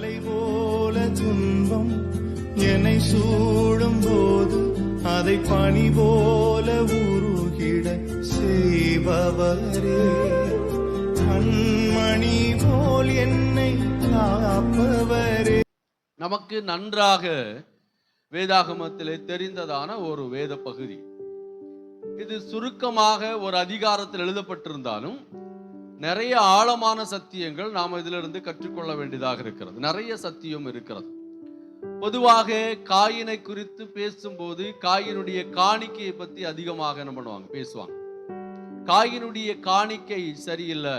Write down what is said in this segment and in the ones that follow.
மலை போல துன்பம் என்னை சூடும் போது அதை பணி போல உருகிட செய்பவரே. கண்மணி போல் என்னை காப்பவரே. நமக்கு நன்றாக வேதாகமத்திலே தெரிந்ததான ஒரு வேத பகுதி இது சுருக்கமாக ஒரு அதிகாரத்தில் எழுதப்பட்டிருந்தாலும் நிறைய ஆழமான சத்தியங்கள் நாம் இதிலிருந்து கற்றுக்கொள்ள வேண்டியதாக இருக்கிறது. நிறைய சத்தியம் இருக்கிறது. பொதுவாக காயினை குறித்து பேசும்போது காயினுடைய காணிக்கையை பத்தி அதிகமாக என்ன பண்ணுவாங்க? பேசுவாங்க. காயினுடைய காணிக்கை சரியில்லை.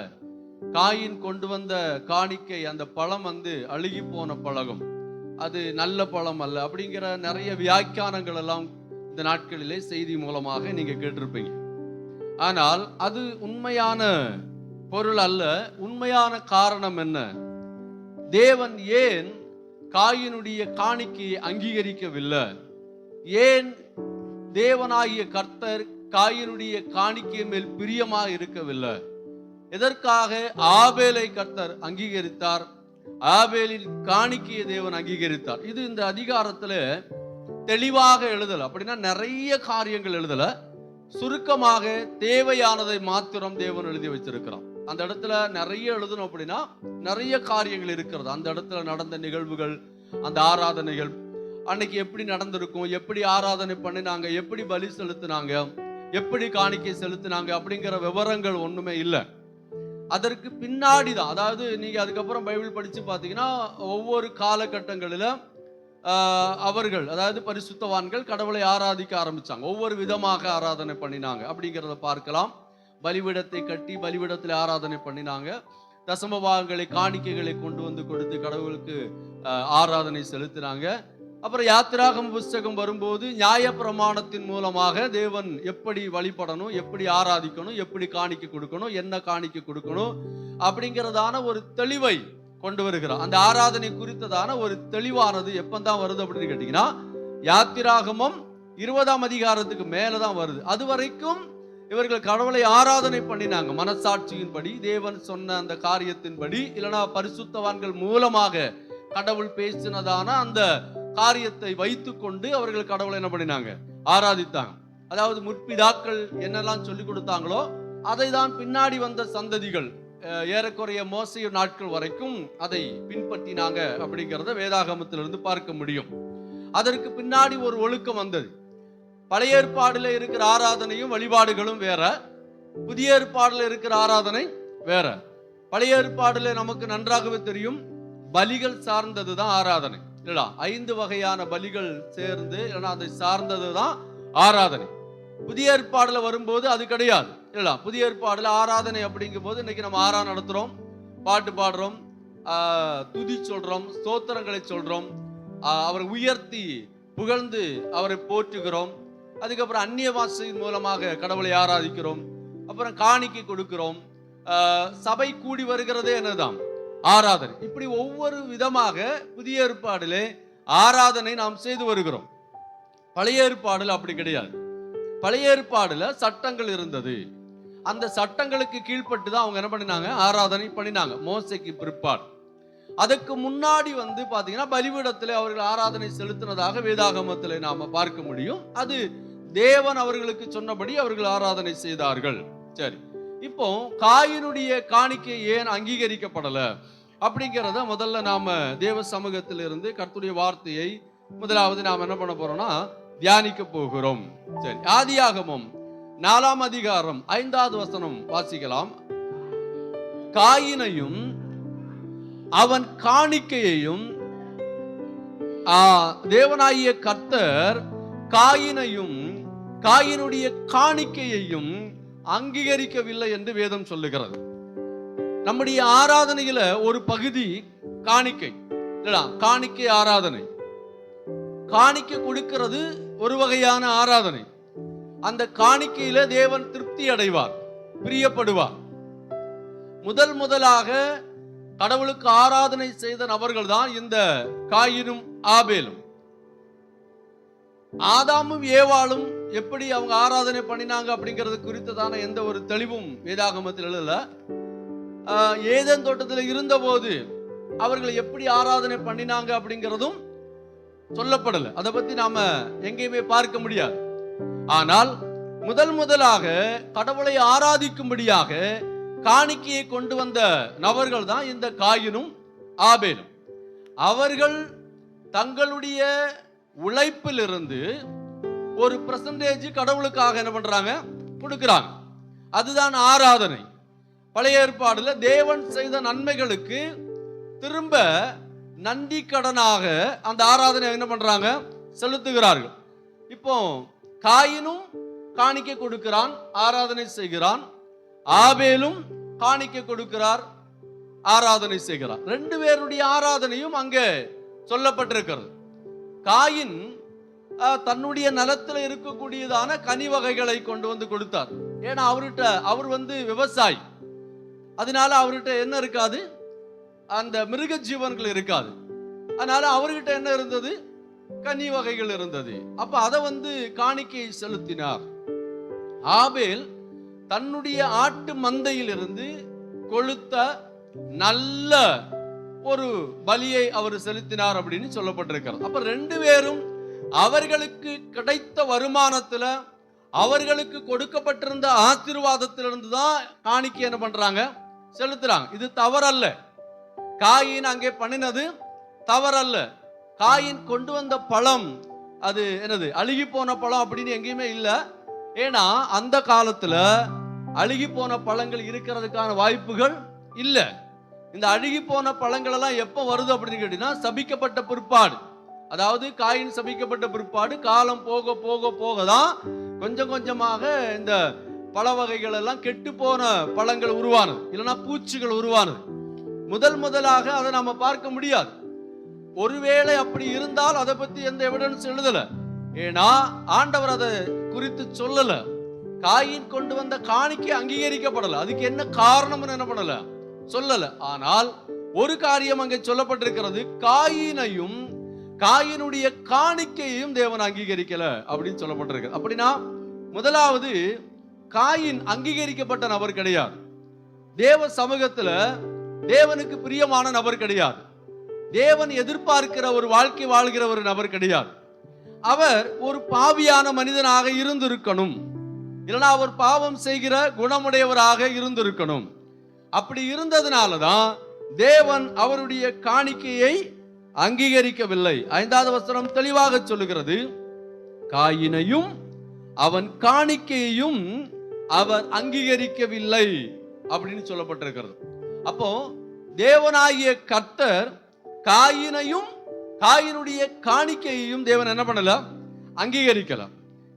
காயின் கொண்டு வந்த காணிக்கை அந்த பழம் வந்து அழுகி போன பழகம். அது நல்ல பழம் அல்ல அப்படிங்கிற நிறைய வியாக்கியானங்கள் எல்லாம் இந்த நாட்களிலே செய்தி மூலமாக நீங்க கேட்டிருப்பீங்க. ஆனால் அது உண்மையான பொருள் அல்ல உண்மையான காரணம் என்ன? தேவன் ஏன் காயினுடைய காணிக்கையை அங்கீகரிக்கவில்லை? ஏன் தேவனாகிய கர்த்தர் காயினுடைய காணிக்கை மேல் பிரியமாக இருக்கவில்லை? எதற்காக ஆபேலை கர்த்தர் அங்கீகரித்தார்? ஆபேலின் காணிக்கையை தேவன் அங்கீகரித்தார். இது இந்த அதிகாரத்தில் தெளிவாக எழுதலை. அப்படின்னா நிறைய காரியங்கள் எழுதலை. சுருக்கமாக தேவையானதை மாத்திரம் தேவன் எழுதி வச்சிருக்கிறான் அந்த இடத்துல நிறைய எழுதணும் அப்படின்னா நிறைய காரியங்கள் இருக்கிறது. அந்த இடத்துல நடந்த நிகழ்வுகள் அந்த ஆராதனைகள் அன்னைக்கு எப்படி நடந்திருக்கும் எப்படி ஆராதனை பண்ணினாங்க எப்படி பலி செலுத்தினாங்க எப்படி காணிக்கை செலுத்தினாங்க அப்படிங்கிற விவரங்கள் ஒண்ணுமே இல்லை. அதற்கு பின்னாடி தான் அதாவது நீங்க அதுக்கப்புறம் பைபிள் படிச்சு பார்த்தீங்கன்னா ஒவ்வொரு காலகட்டங்களில் அவர்கள் அதாவது பரிசுத்தவான்கள் கடவுளை ஆராதிக்க ஆரம்பிச்சாங்க. ஒவ்வொரு விதமாக ஆராதனை பண்ணினாங்க அப்படிங்கிறத பார்க்கலாம். பலிபீடத்தை கட்டி பலிபீடத்தில் ஆராதனை பண்ணினாங்க. தசம பாகங்களை காணிக்கைகளை கொண்டு வந்து கொடுத்து கடவுளுக்கு ஆராதனை செலுத்தினாங்க. அப்புறம் யாத்திராகம் புஸ்தகம் வரும்போது நியாய பிரமாணத்தின் மூலமாக தேவன் எப்படி வழிபடணும் எப்படி ஆராதிக்கணும் எப்படி காணிக்க கொடுக்கணும் என்ன காணிக்க கொடுக்கணும் அப்படிங்கிறதான ஒரு தெளிவை கொண்டு வருகிறார். அந்த ஆராதனை குறித்ததான ஒரு தெளிவானது எப்பந்தான் வருது அப்படின்னு கேட்டீங்கன்னா யாத்திராகமும் இருபதாம் அதிகாரத்துக்கு மேலதான் வருது. அது வரைக்கும் இவர்கள் கடவுளை ஆராதனை பண்ணினாங்க. மனசாட்சியின்படி தேவன் சொன்ன அந்த காரியத்தின்படி இல்லைன்னா பரிசுத்தவான்கள் மூலமாக கடவுள் பேசினதான அந்த காரியத்தை வைத்துக்கொண்டு அவர்கள் கடவுளை என்ன பண்ணினாங்க? ஆராதித்தாங்க. அதாவது முற்பிதாக்கள் என்னெல்லாம் சொல்லி கொடுத்தாங்களோ அதை தான் பின்னாடி வந்த சந்ததிகள் ஏறக்குறைய மோசைய நாட்கள் வரைக்கும் அதை பின்பற்றினாங்க அப்படிங்கிறத வேதாகமத்திலிருந்து பார்க்க முடியும். அதற்கு பின்னாடி ஒரு ஒழுக்கம் வந்தது. பழைய ஏற்பாடில் இருக்கிற ஆராதனையும் வழிபாடுகளும் வேற. புதிய ஏற்பாடில் இருக்கிற ஆராதனை வேற. பழைய ஏற்பாடில் நமக்கு நன்றாகவே தெரியும். பலிகள் சார்ந்தது தான் ஆராதனை. இல்லடா ஐந்து வகையான பலிகள் சேர்ந்து இல்லைன்னா அதை சார்ந்தது தான் ஆராதனை. புதிய ஏற்பாடில் வரும்போது அது கிடையாது. இல்லடா புதிய ஏற்பாடில் ஆராதனை அப்படிங்கும் போது இன்னைக்கு நம்ம ஆரா நடத்துறோம். பாட்டு பாடுறோம். துதி சொல்றோம். ஸ்தோத்திரங்களை சொல்றோம். அவரை உயர்த்தி புகழ்ந்து அவரை போற்றுகிறோம். அதுக்கப்புறம் அந்நிய வாசையின் மூலமாக கடவுளை ஆராதிக்கிறோம். அப்புறம் காணிக்கை கொடுக்கிறோம். சபை கூடி வருகிறதே என்னதான்? ஆராதனை. இப்படி ஒவ்வொரு விதமாக புதிய ஏற்பாடிலே ஆராதனை நாம் செய்து வருகிறோம். பழைய ஏற்பாடுல அப்படி கிடையாது. பழைய ஏற்பாடுல சட்டங்கள் இருந்தது. அந்த சட்டங்களுக்கு கீழ்ப்பட்டு தான் அவங்க என்ன பண்ணினாங்க? ஆராதனை பண்ணினாங்க. மோசைக்கு பிற்பாடு. அதுக்கு முன்னாடி வந்து பாத்தீங்கன்னா பலிபீடத்திலே அவர்கள் ஆராதனை செலுத்தினதாக வேதாகமத்திலே நாம பார்க்க முடியும். அது தேவன் அவர்களுக்கு சொன்னபடி அவர்கள் ஆராதனை செய்தார்கள். சரி. இப்போ காயினுடைய காணிக்கை ஏன் அங்கீகரிக்கப்படல? அப்படிங்கிறத முதல்ல நாம தேவ சமூகத்திலிருந்து கர்த்துடைய வார்த்தையை முதலாவது நாம் என்ன பண்ண போறோம்னா தியானிக்க போகிறோம். சரி. ஆதியாகமம் நாலாம் அதிகாரம் ஐந்தாவது வசனம் வாசிக்கலாம். காயினையும் அவன் காணிக்கையையும் தேவனாகிய கர்த்தர் காயினையும் காயினுடைய காணிக்கையையும் அங்கீகரிக்கவில்லை என்று வேதம் சொல்லுகிறது. நம்முடைய ஆராதனையில ஒரு பகுதி காணிக்கை. இல்லடா காணிக்கை ஆராதனை. காணிக்கை கொடுக்கிறது ஒரு வகையான ஆராதனை. அந்த காணிக்கையில தேவன் திருப்தி அடைவார் பிரியப்படுவார். முதல் முதலாக கடவுளுக்கு ஆராதனை செய்த நபர்கள் தான் இந்த காயினும் ஆபேலும். ஆதாமும் ஏவாளும் எப்படி அவங்க ஆராதனை பண்ணினாங்க அப்படிங்கிறது குறித்ததான எந்த ஒரு தெளிவும் வேதாகமத்தில் எழுதல. ஏதேன் தோட்டத்தில் இருந்தபோது அவர்களை எப்படி ஆராதனை பண்ணினாங்க அப்படிங்கிறதும் சொல்லப்படல. அதை பத்தி நாம எங்கேயுமே பார்க்க முடியாது. ஆனால் முதல் முதலாக கடவுளை ஆராதிக்கும்படியாக காணிக்கையை கொண்டு வந்த நபர்கள் தான் இந்த காயினும் ஆபேலும். அவர்கள் தங்களுடைய உழைப்பிலிருந்து ஒரு பிரசன்டேஜ் கடவுளுக்காக என்ன பண்றாங்க? கொடுக்குறாங்க. அதுதான் ஆராதனை. பழைய ஏற்பாடுல தேவன் செய்த நன்மைகளுக்கு திரும்ப நன்றி கடனாக அந்த ஆராதனை என்ன பண்றாங்க? செலுத்துகிறார்கள். இப்போ காயினும் காணிக்க கொடுக்கிறான் ஆராதனை செய்கிறான். ஆபேலும் காணிக்க கொடுக்கிறார் ஆராதனை செய்கிறார். ரெண்டு பேருடைய ஆராதனையும் அங்கே சொல்லப்பட்டிருக்கிறது. காயின் தன்னுடைய நிலத்துல இருக்கக்கூடியதான கனி வகைகளை கொண்டு வந்து கொடுத்தார். ஏன்னா அவர்கிட்ட அவர் வந்து விவசாயி. அதனால அவர்கிட்ட என்ன இருக்காது? அந்த மிருக ஜீவன்கள் இருக்காது. அதனால அவர்கிட்ட என்ன இருந்தது? கனி வகைகள் இருந்தது. அப்ப அதை வந்து காணிக்கை செலுத்தினார். ஆபேல் தன்னுடைய ஆட்டு மந்தையிலிருந்து கொளுத்த நல்ல ஒரு பலியை அவர் செலுத்தினார் அப்படின்னு சொல்லப்பட்டிருக்கிறார் அப்ப ரெண்டு பேரும் அவர்களுக்கு கிடைத்த வருமானத்தில் அவர்களுக்கு கொடுக்கப்பட்டிருந்த ஆசீர்வாதத்திலிருந்து தான் காணிக்கை என்ன பண்றாங்க? செலுத்துறாங்க. இது தவறல்ல. காயின் அங்கே பண்ணினது தவறல்ல. காயின் கொண்டு வந்த பழம் அது என்னது அழுகி போன பழம் அப்படின்னு எங்கேயுமே இல்லை. ஏன்னா அந்த காலத்துல அழுகி போன பழங்கள் இருக்கிறதுக்கான வாய்ப்புகள் இல்லை. இந்த அழுகி போன பழங்கள் எல்லாம் எப்போ வருது அப்படின்னு கேட்டீங்கன்னா சபிக்கப்பட்ட பிற்பாடு. அதாவது காயின் சபிக்கப்பட்ட பிற்பாடு காலம் போக போக போக தான் கொஞ்சம் கொஞ்சமாக இந்த பழ வகைகள் எல்லாம் கெட்டு போன பழங்கள் உருவானது. இல்லைன்னா பூச்சிகள் உருவானது. முதல் முதலாக அதை நம்ம பார்க்க முடியாது. ஒருவேளை அப்படி இருந்தால் அதை பத்தி எந்த எவிடன்ஸ் எழுதல. ஏன்னா ஆண்டவர் அதை குறித்து சொல்லல. காயின் கொண்டு வந்த காணிக்கை அங்கீகரிக்கப்படல. அதுக்கு என்ன காரணம்னு என்ன பண்ணல? சொல்லல. ஆனால் ஒரு காரியம் அங்கே சொல்லப்பட்டிருக்கிறது. காயினையும் காயினுடைய காணிக்கையையும் தேவன் அங்கீகரிக்கல அப்படின்னு சொல்லப்பட்டிருக்கு. அப்படின்னா முதலாவது காயின் அங்கீகரிக்கப்பட்ட நபர் கிடையாது. தேவ சமூகத்துல தேவனுக்கு பிரியமான நபர் கிடையாது. தேவன் எதிர்பார்க்கிற ஒரு வாழ்க்கை வாழ்கிற ஒரு நபர் கிடையாது. அவர் ஒரு பாவியான மனிதனாக இருந்திருக்கணும். இல்லைன்னா அவர் பாவம் செய்கிற குணமுடையவராக இருந்திருக்கணும். அப்படி இருந்ததுனால தான் தேவன் அவருடைய காணிக்கையை அங்கீகரிக்கவில்லை. ஐந்தாவது வசனம் தெளிவாக சொல்லுகிறது. காயினையும் அவன் காணிக்கையையும் அவர் அங்கீகரிக்கவில்லை அப்படின்னு சொல்லப்பட்டிருக்கிறது. அப்போ தேவனாகிய கர்த்தர் காயினையும் காயினுடைய காணிக்கையையும் தேவன் என்ன பண்ணல? அங்கீகரிக்கல.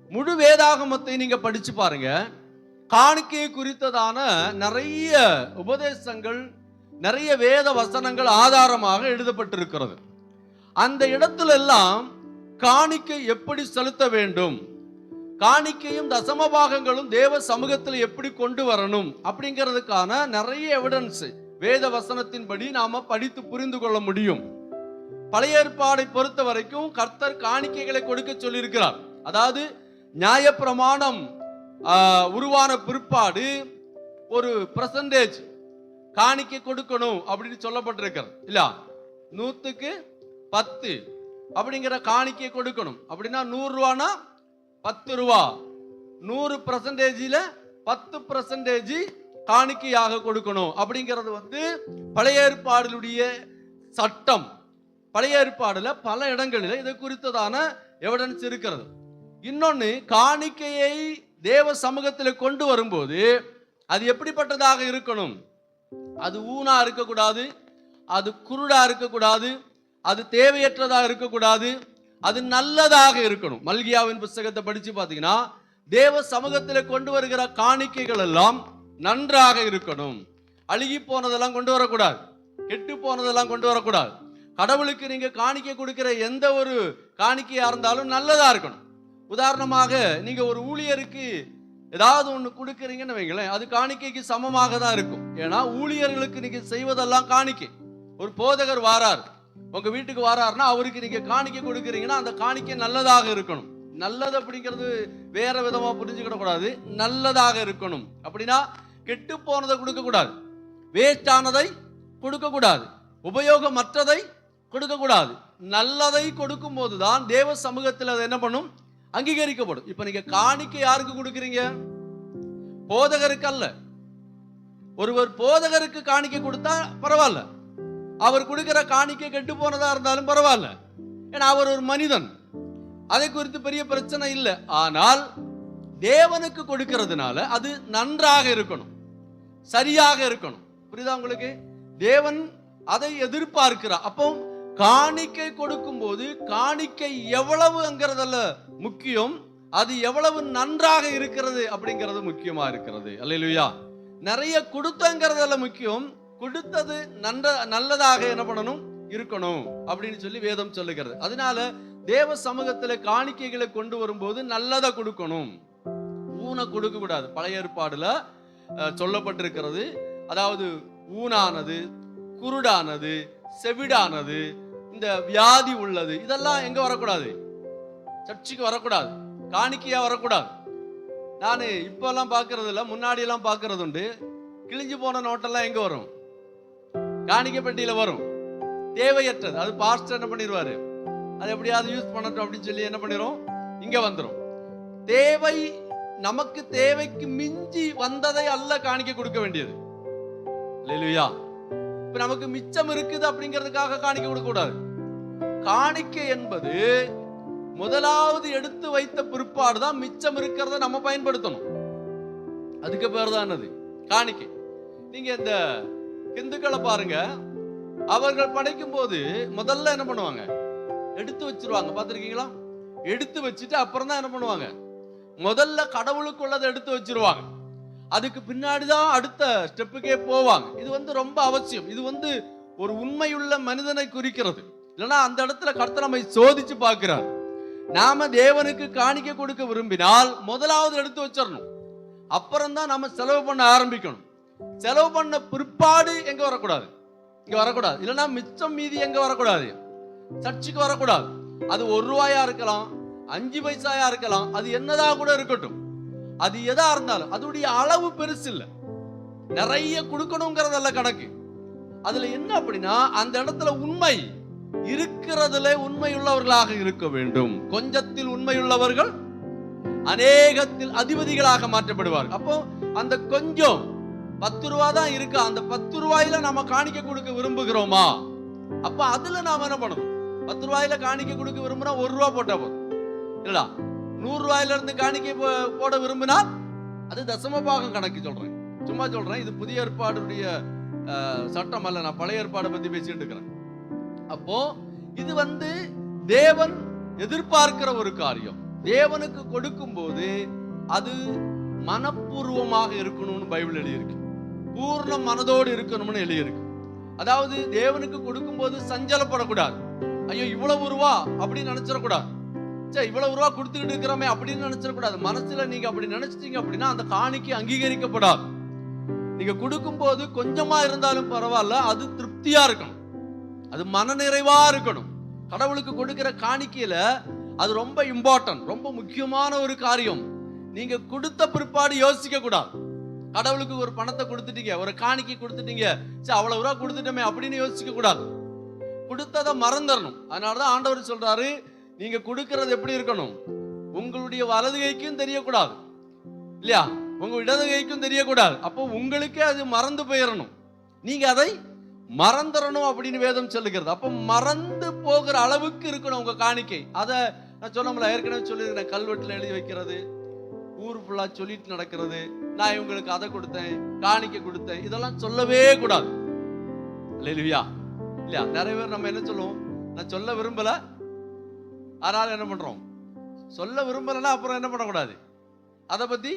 முழு வேதாகமத்தை நீங்க படிச்சு பாருங்க. காணிக்கையை குறித்ததான நிறைய உபதேசங்கள் நிறைய வேத வசனங்கள் ஆதாரமாக எழுதப்பட்டிருக்கிறது. அந்த இடத்துல எல்லாம் காணிக்கை எப்படி செலுத்த வேண்டும்? காணிக்கையும் தசமபாகங்களும் தேவ சமூகத்தில் எப்படி கொண்டு வரணும்? அப்படிங்கிறதுக்கான நிறைய எவிடன்ஸ் வேத வசனத்தின்படி நாம படித்து புரிந்து கொள்ள முடியும். பழைய ஏற்பாடை பொறுத்த வரைக்கும் கர்த்தர் காணிக்கைகளை கொடுக்க சொல்லியிருக்கிறார். அதாவது நியாயப்பிரமாணம் உருவான பிற்பாடு ஒரு பிரசன்டேஜ் காணிக்கை கொடுக்கணும் அப்படின்னு சொல்லப்பட்டிருக்கிறது. இல்ல? நூத்துக்கு பத்து அப்படிங்கிற காணிக்கை கொடுக்கணும். அப்படின்னா நூறு ரூபானா பத்து ரூபா? நூறு பர்சன்டேஜில் பத்து பர்சன்டேஜ் காணிக்கையாக கொடுக்கணும். அப்படிங்கிறது வந்து பழைய ஏற்பாடுடைய சட்டம். பழைய ஏற்பாடுல பல இடங்களில் இது குறித்ததான எவிடன்ஸ் இருக்கிறது. இன்னொன்று காணிக்கையை தேவ சமூகத்தில் கொண்டு வரும்போது அது எப்படிப்பட்டதாக இருக்கணும்? அது ஊனா இருக்கக்கூடாது அது குருடா இருக்கக்கூடாது அது தேவையற்றதாக இருக்கக்கூடாது அது நல்லதாக இருக்கணும். மல்கியாவின் புஸ்தகத்தை படிச்சு பார்த்தீங்கன்னா தேவ சமூகத்தில் கொண்டு வருகிற காணிக்கைகள் எல்லாம் நன்றாக இருக்கணும். அழுகி போனதெல்லாம் கொண்டு வரக்கூடாது கெட்டு போனதெல்லாம் கொண்டு வரக்கூடாது. கடவுளுக்கு நீங்க காணிக்கை கொடுக்கிற எந்த ஒரு காணிக்கையா இருந்தாலும் நல்லதா இருக்கணும். உதாரணமாக நீங்க ஒரு ஊழியருக்கு ஏதாவது ஒன்று கொடுக்குறீங்கன்னு வைங்களேன் அது காணிக்கைக்கு சமமாக தான் இருக்கும். ஏன்னா ஊழியர்களுக்கு நீங்கள் செய்வதெல்லாம் காணிக்கை. ஒரு போதகர் வாரார். உங்கள் வீட்டுக்கு வாராருன்னா அவருக்கு நீங்கள் காணிக்கை கொடுக்குறீங்கன்னா அந்த காணிக்கை நல்லதாக இருக்கணும். நல்லது அப்படிங்கிறது வேற விதமாக புரிஞ்சுக்கிடக்கூடாது நல்லதாக இருக்கணும். அப்படின்னா கெட்டு போனதை கொடுக்கக்கூடாது. வேஸ்டானதை கொடுக்கக்கூடாது. உபயோகமற்றதை கொடுக்கக்கூடாது. நல்லதை கொடுக்கும் போதுதான் தேவ சமூகத்தில் அது என்ன பண்ணும்? அங்கீகரிக்கப்படும். இப்ப நீங்க காணிக்கை யாருக்கு கொடுக்குறீங்க? போதகருக்கு அல்ல ஒருவர் போதகருக்கு காணிக்கை கொடுத்தா பரவாயில்ல. அவர் கொடுக்கிற காணிக்கை கெட்டு போனதா இருந்தாலும் பரவாயில்ல. ஏன்னா அவர் ஒரு மனிதன். அதை குறித்து பெரிய பிரச்சனை இல்லை. ஆனால் தேவனுக்கு கொடுக்கிறதுனால அது நன்றாக இருக்கணும். சரியாக இருக்கணும். புரியுதா உங்களுக்கு? தேவன் அதை எதிர்பார்க்கிறார். அப்போ காணிக்கை கொடுக்கும் போது காணிக்கை எவ்வளவுங்கிறதல்ல முக்கியம். அது எவ்வளவு நன்றாக இருக்கிறது அப்படிங்கிறது முக்கியமா இருக்கிறது. அல்லையா நிறைய கொடுத்தங்கிறதல்ல முக்கியம். கொடுத்தது நன்ற நல்லதாக என்ன பண்ணணும்? இருக்கணும் அப்படின்னு சொல்லி வேதம் சொல்லுகிறது. அதனால தேவ சமூகத்துல காணிக்கைகளை கொண்டு வரும்போது நல்லதை கொடுக்கணும். ஊனை கொடுக்க கூடாது. பழைய ஏற்பாடுல சொல்லப்பட்டிருக்கிறது. அதாவது ஊனானது குருடானது செவிடானது இந்த வியாதி உள்ளது இதெல்லாம் எங்க வரக்கூடாது? சர்ச்சுக்கு வரக்கூடாது. காணிக்கையா வரக்கூடாது. நான் இப்பெல்லாம் பார்க்கறது இல்லை முன்னாடி எல்லாம் பார்க்கறது உண்டு கிழிஞ்சு போன நோட்டெல்லாம் எங்க வரும்? காணிக்கை பெட்டியில வரும். தேவையற்றது. அது பாஸ்டர் என்ன பண்ணிடுவாரு அது எப்படியாவது யூஸ் பண்ணட்டும் அப்படின்னு சொல்லி என்ன பண்ணிடும் இங்க வந்துடும் தேவை நமக்கு தேவைக்கு மிஞ்சி வந்ததை அல்ல காணிக்க கொடுக்க வேண்டியது. இல்லையா இப்ப நமக்கு மிச்சம் இருக்குது அப்படிங்கிறதுக்காக காணிக்க கொடுக்க கூடாது காணிக்கை என்பது முதலாவது எடுத்து வைத்த பிற்பாடு தான் மிச்சம் இருக்கிறத நம்ம பயன்படுத்தணும். அதுக்கு பேர் தான் என்னது? காணிக்கை. நீங்க இந்த இந்துக்களை பாருங்க. அவர்கள் படைக்கும் போது முதல்ல என்ன பண்ணுவாங்க? எடுத்து வச்சிருவாங்க. பார்த்துருக்கீங்களா? எடுத்து வச்சுட்டு அப்புறம் தான் என்ன பண்ணுவாங்க? முதல்ல கடவுளுக்குள்ளதை எடுத்து வச்சிருவாங்க. அதுக்கு பின்னாடி தான் அடுத்த ஸ்டெப்புக்கே போவாங்க. இது வந்து ரொம்ப அவசியம். இது வந்து ஒரு உண்மையுள்ள மனிதனை குறிக்கிறது. இல்லைன்னா அந்த இடத்துல கர்த்தர் நம்மை சோதிச்சு பார்க்கிறார். நாம தேவனுக்கு காணிக்க கொடுக்க விரும்பினால் முதலாவது எடுத்து வச்சிடணும் அப்புறம் தான் நம்ம செலவு பண்ண ஆரம்பிக்கணும். செலவு பண்ண பிற்பாடு எங்க வரக்கூடாது? இங்க வரக்கூடாது. இல்லைன்னா மிச்சம் மீதி எங்க வரக்கூடாது? சர்ச்சுக்கு வரக்கூடாது. அது ஒரு ரூபாயா இருக்கலாம் அஞ்சு பைசாயா இருக்கலாம் அது என்னதா கூட இருக்கட்டும். அது எதா இருந்தாலும் அதோடைய அளவு பெருசு இல்ல. நிறைய கொடுக்கணுங்கிறதல்ல கணக்கு. அதுல என்ன அப்படின்னா அந்த இடத்துல உண்மை இருக்கிறதுல உண்மையுள்ளவர்களாக இருக்க வேண்டும். கொஞ்சத்தில் உண்மையுள்ளவர்கள் அநேகத்தில் அதிபதிகளாக மாற்றப்படுவார்கள். அப்போ அந்த கொஞ்சம் பத்து ரூபா தான் இருக்கு? அந்த பத்து ரூபாயில நம்ம காணிக்க கொடுக்க விரும்புகிறோமா? அப்ப அதுல நாம என்ன பண்ணணும்? பத்து ரூபாயில காணிக்க கொடுக்க விரும்புனா ஒரு ரூபா போட்டா போதும். இல்லடா. நூறு ரூபாயில இருந்து காணிக்கை போட விரும்பினால் அது தசம பாகம் கணக்கு சொல்றேன். சும்மா சொல்றேன் இது புதிய ஏற்பாடுடைய சட்டம் அல்ல நான் பழைய ஏற்பாடை பத்தி பேசிட்டு இருக்கிறேன். அப்போ இது வந்து தேவன் எதிர்பார்க்கிற ஒரு காரியம். தேவனுக்கு கொடுக்கும் போது அது மனப்பூர்வமாக இருக்கணும்னு பைபிள் எழுதியிருக்கு. பூர்ண மனதோடு இருக்கணும்னு எழுதியிருக்கு. அதாவது தேவனுக்கு கொடுக்கும்போது சஞ்சலப்படக்கூடாது. ஐயோ இவ்வளவு ரூபா அப்படின்னு நினைச்சிடக்கூடாது. சே இவ்வளவு ரூபா கொடுத்துக்கிட்டு இருக்கிறோமே அப்படின்னு நினைச்சிடக்கூடாது. மனசுல நீங்க அப்படி நினைச்சிட்டீங்க அப்படின்னா அந்த காணிக்கு அங்கீகரிக்கப்படாது. நீங்க கொடுக்கும்போது கொஞ்சமா இருந்தாலும் பரவாயில்ல அது திருப்தியா இருக்கணும். அது மனநிறைவா இருக்கணும். கடவுளுக்கு கொடுக்கிற காணிக்கையில அது ரொம்ப இம்பார்ட்டன்ட் ரொம்ப முக்கியமான ஒரு காரியம். நீங்க கொடுத்த பிற்பாடு யோசிக்க கூடாது. கடவுளுக்கு ஒரு பணத்தை கொடுத்துட்டீங்க ஒரு காணிக்கை கொடுத்துட்டீங்க சரி அவ்வளவு ரூபா கொடுத்துட்டோமே அப்படின்னு யோசிக்க கூடாது. கொடுத்ததை மறந்துடணும். அதனாலதான் ஆண்டவர் சொல்றாரு நீங்க கொடுக்கறது எப்படி இருக்கணும்? உங்களுடைய வலது கைக்கும் தெரியக்கூடாது. இல்லையா? உங்க இடது கைக்கும் தெரியக்கூடாது. அப்போ உங்களுக்கே அது மறந்து போயிடணும் நீங்க அதை மறந்துடணும் அப்படின்னு வேதம் சொல்லுகிறது. அப்போ மறந்து போகிற அளவுக்கு இருக்கணும் உங்க காணிக்கை. அதை நான் சொன்னோம்ல ஏற்கனவே சொல்லியிருக்கிறேன். கல்வெட்டுல எழுதி வைக்கிறது ஊர் ஃபுல்லா சொல்லிட்டு நடக்கிறது. நான் இவங்களுக்கு அதை கொடுத்தேன் காணிக்கை கொடுத்தேன். இதெல்லாம் சொல்லவே கூடாது. இல்லையா இல்லையா? நிறைய பேர் நம்ம என்ன சொல்லுவோம்? நான் சொல்ல விரும்பல. அதனால் என்ன பண்றோம்? சொல்ல விரும்பலைன்னா அப்புறம் என்ன பண்ணக்கூடாது? அதை பத்தி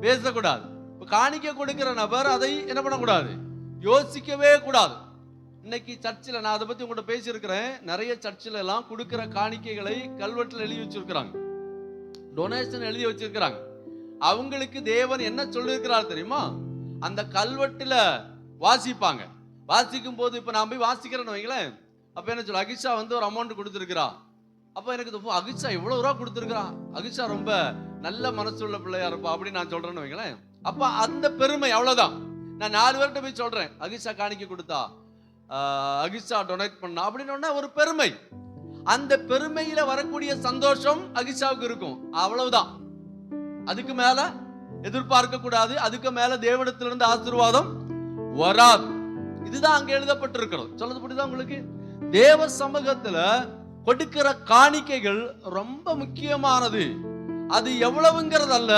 பேசக்கூடாது. இப்போ காணிக்கை கொடுக்கிற நபர் அதை என்ன பண்ணக்கூடாது? யோசிக்கவே கூடாது. இன்னைக்கு சர்ச்சில் நான் அதை பத்தி உங்கள்கிட்ட பேசியிருக்கிறேன். நிறைய சர்ச்சில் எல்லாம் கொடுக்கிற காணிக்கைகளை கல்வெட்டில் எழுதி வச்சிருக்கிறாங்க. டொனேஷன் எழுதி வச்சிருக்கிறாங்க. அவங்களுக்கு தேவன் என்ன சொல்லியிருக்கிறார் தெரியுமா? அந்த கல்வெட்டில் வாசிப்பாங்க. வாசிக்கும் போது இப்போ நான் போய் வாசிக்கிறேன்னு வைங்களேன். அப்போ என்ன சொல்ல அகிஷா வந்து ஒரு அமௌண்ட் கொடுத்துருக்கிறா. அப்போ எனக்கு தோணும், அகிஷா இவ்வளோ ரூபா கொடுத்துருக்குறான். அகிஷா ரொம்ப நல்ல மனசுள்ள பிள்ளையா இருப்பா அப்படின்னு நான் சொல்றேன்னு வைங்களேன். அப்ப அந்த பெருமை அவ்வளவுதான். நான் நாலு பேர்கிட்ட போய் சொல்றேன். அகிஷா காணிக்க கொடுத்தா ஆஹ், அகிஷா டொனேட் பண்ணா அப்படின்னு ஒரு பெருமை. அந்த பெருமையில வரக்கூடிய சந்தோஷம் அகிஷாவுக்கு இருக்கும். அவ்வளவுதான். அதுக்கு மேல எதிர்பார்க்க கூடாது. அதுக்கு மேல தேவனத்திலிருந்து ஆசீர்வாதம் வராது. இதுதான் அங்க எழுதப்பட்டிருக்கிறது. சொல்றது புரியுதா உங்களுக்கு? தேவ சமூகத்துல கொடுக்கிற காணிக்கைகள் ரொம்ப முக்கியமானது. அது எவ்வளவுங்கிறதல்ல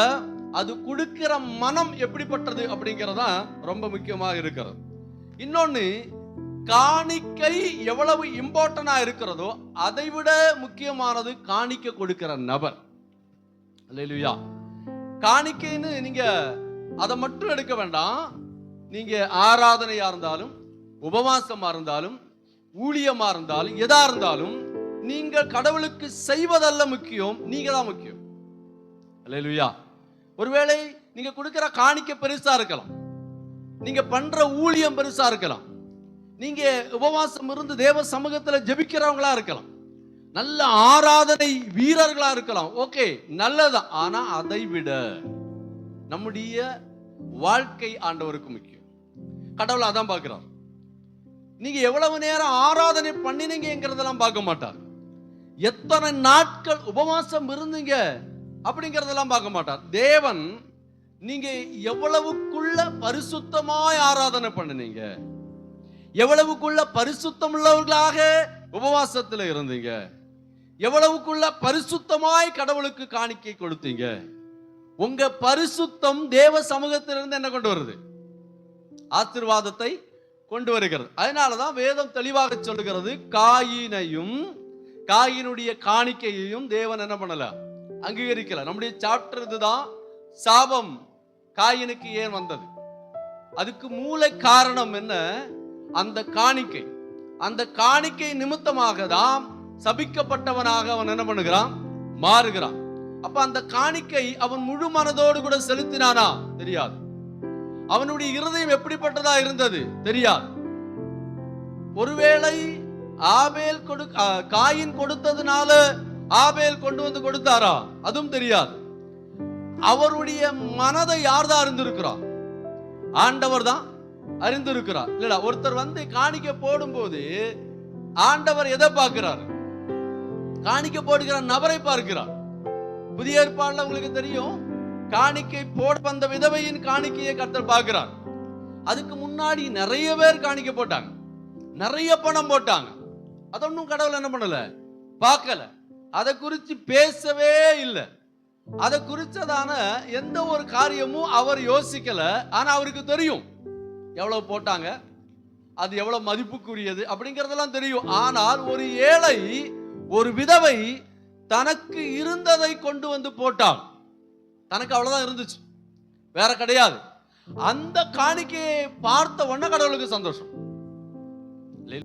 அது கொடுக்கிற மனம் எப்படிப்பட்டது அப்படிங்கறதா ரொம்ப முக்கியமாக இருக்கிறது. இன்னொன்னு காணிக்கை எவ்வளவு இம்பார்ட்டண்டா இருக்கிறதோ அதை விட முக்கியமானது காணிக்க கொடுக்கிற நபர். இல்லையா காணிக்கைன்னு நீங்க அதை மட்டும் எடுக்க வேண்டாம். நீங்க ஆராதனையா இருந்தாலும் உபவாசமா இருந்தாலும் ஊழியமா இருந்தாலும் எதா இருந்தாலும் நீங்கள் கடவுளுக்கு செய்வதல்ல முக்கியம் நீங்க தான் முக்கியம். அல்லேலூயா. ஒருவேளை நீங்க கொடுக்கிற காணிக்க பெருசா இருக்கலாம். நீங்க பண்ற ஊழியம் பெருசா இருக்கலாம். நீங்க உபவாசம் இருந்து தேவ சமூகத்துல ஜெபிக்கிறவங்களா இருக்கலாம். நல்ல ஆராதனை வீரர்களா இருக்கலாம். ஓகே நல்லதுதான் ஆனா அதை விட நம்முடைய வாழ்க்கை ஆண்டவருக்கு முக்கியம். கடவுள் அதான் பார்க்கிறார். நீங்க எவ்வளவு நேரம் ஆராதனை பண்ணினீங்கிறதெல்லாம் பார்க்க மாட்டார். எத்தனை நாட்கள் உபவாசம் இருந்தீங்க? அப்படிங்கறதெல்லாம் பார்க்க மாட்டார். தேவன் நீங்க எவ்வளவுக்குள்ள பரிசுத்தமாய் ஆராதனை பண்ணினீங்க? எவ்வளவுக்குள்ள பரிசுத்தம் உள்ளவர்களாக உபவாசத்துல இருந்தீங்க? எவ்வளவுக்குள்ள பரிசுத்தமாய் கடவுளுக்கு காணிக்கை கொடுத்தீங்க? உங்க பரிசுத்தம் தேவ சமூகத்திலிருந்து என்ன கொண்டு வருது? ஆசீர்வாதத்தை கொண்டு வருகிறது. அதனாலதான் வேதம் தெளிவாக சொல்லுகிறது காயினையும் காயினுடைய காணிக்கையையும் தேவன் என்ன பண்ணல? அங்கீகரிக்கல. நம்முடைய சாப்டர் இதுதான் சாபம். காயினுக்கு ஏன் வந்தது? அதுக்கு மூல காரணம் என்ன? அந்த காணிக்கை. அந்த காணிக்கை நிமித்தமாக தான் சபிக்கப்பட்டவனாக அவன் என்ன பண்ணுகிறான்? மாறுகிறான். அப்ப அந்த காணிக்கை அவன் முழு மனதோடு கூட செலுத்தினானா? தெரியாது. அவனுடைய இருதயம் எப்படிப்பட்டதா இருந்தது? தெரியாது. ஒருவேளை ஆபேல் கொடு காயின் கொடுத்ததுனால ஆபேல் கொண்டு வந்து கொடுத்தாரா? அதுவும் தெரியாது. அவருடைய மனதை யார் தான் அறிந்திருக்கிறார் ஆண்டவர் தான் அறிந்திருக்கிறார். இல்லடா ஒருத்தர் வந்து காணிக்க போடும்போது ஆண்டவர் எதை பார்க்கிறார்? காணிக்க போடுகிற நபரை பார்க்கிறார். புதிய ஏற்பாடுல உங்களுக்கு தெரியும் காணிக்கை போட வந்த விதவையின் காணிக்கையை கர்த்தர் பார்க்கிறார். அதுக்கு முன்னாடி நிறைய பேர் காணிக்க போட்டாங்க. நிறைய பணம் போட்டாங்க. அதொன்னும் கடவுள் என்ன பண்ணல? பார்க்கல. அதை குறித்து பேசவே இல்லை. அதை குறித்ததான எந்த ஒரு காரியமும் அவர் யோசிக்கல. ஆனால் அவருக்கு தெரியும். எவ்வளோ போட்டாங்க? அது எவ்வளோ மதிப்புக்குரியது? அப்படிங்கிறதெல்லாம் தெரியும். ஆனால் ஒரு ஏழை ஒரு விதவை தனக்கு இருந்ததை கொண்டு வந்து போட்டாள் தனக்கு அவ்வளோதான் இருந்துச்சு. வேற கிடையாது. அந்த காணிக்கையை பார்த்த உடனே கடவுளுக்கு சந்தோஷம்.